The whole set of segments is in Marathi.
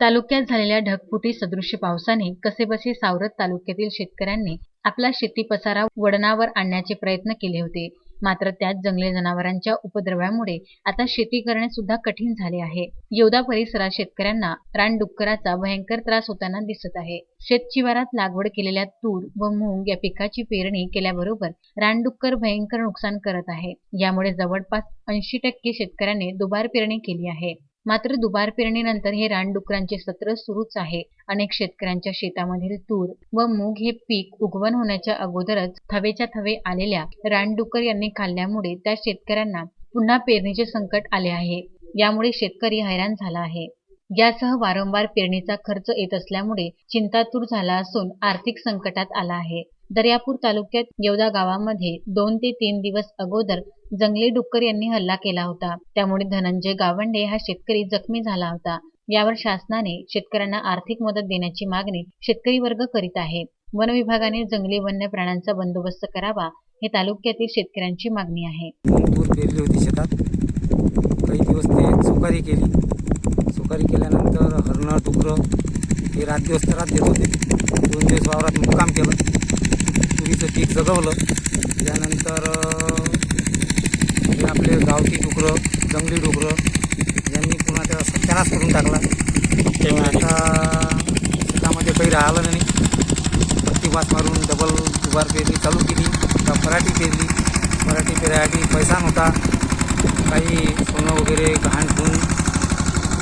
तालुक्यात झालेल्या ढगफुटी सदृश्य पावसाने कसेबसे सावरत तालुक्यातील शेतकऱ्यांनी आपला शेती पसारा वळणावर आणण्याचे प्रयत्न केले होते. मात्र त्यात जंगली जनावरांच्या उपद्रव्यामुळे आता शेती करणे सुद्धा कठीण झाले आहे. येवदा परिसरात शेतकऱ्यांना रानडुक्कराचा भयंकर त्रास होताना दिसत आहे. शेतशिवारात लागवड केलेल्या तूर व मूग या पिकाची पेरणी केल्याबरोबर रानडुक्कर भयंकर नुकसान करत आहे. यामुळे जवळपास ऐंशी टक्के शेतकऱ्यांनी दुबार पेरणी केली आहे. मात्र दुबार पेरणीनंतर हे रानडुकरांचे सत्र सुरूच आहे. अनेक शेतकऱ्यांच्या शेतामधील तूर व मूग हे पीक उगवण होण्याच्या अगोदरच थवेच्या थवे आलेल्या रानडुकर यांनी खाल्ल्यामुळे त्या शेतकऱ्यांना पुन्हा पेरणीचे संकट आले आहे. यामुळे शेतकरी हैराण झाला आहे. यासह वारंवार पेरणीचा खर्च येत असल्यामुळे चिंतातूर झाला असून आर्थिक संकटात आला आहे. दर्यापूर तालुक्यात येवदा गावामध्ये दोन ते तीन दिवस अगोदर जंगली डुक्कर यांनी हल्ला केला होता. त्यामुळे धनंजय गावंडे हा शेतकरी जखमी झाला होता. यावर शासनाने शेतकऱ्यांना आर्थिक मदत देण्याची मागणी शेतकरी वर्ग करीत आहे. वन विभागाने जंगली वन्य प्राण्यांचा बंदोबस्त करावा हे तालुक्यातील शेतकऱ्यांची मागणी आहे. पेरली होती शेतात. काही दिवस ते सुकारी केली. सुकारी केल्यानंतर हरणं डुकरं हे रात दिवस त्रास देत होते. दोन दिवस वावरात मुक्काम केलं. तुरीचं पीक जगवलं. त्यानंतर हे आपले गावठी डुकरं जंगली डुकरं यांनी पुन्हा त्याचा सत्यानाश करून टाकला. तेव्हा आता शेतामध्ये काही राहिलं नाही. पत्ती वास मारून डबल दुबार पेरणी चालू केली. आता पराठी पेरली. पराठी पेरायसाठी पैसा नव्हता. काही सोनं वगैरे गहाण ठेवून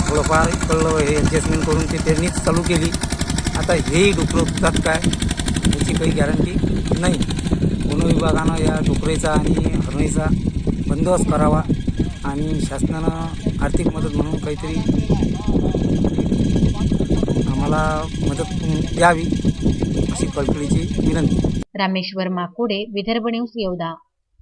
थोडंफार कळलं हे ॲडजस्टमेंट करून ते पेरणीच चालू केली. आता हेही डुकरं फुटतात काय? याची काही गॅरंटी नाही. वन विभागानं या डुकरेचा आणि हरणीचा बंदोबस्त करावा आणि शासनानं आर्थिक मदत म्हणून काहीतरी आम्हाला मदत द्यावी अशी कळकळीची विनंती. रामेश्वर माकोडे विदर्भ न्यूज येवदा.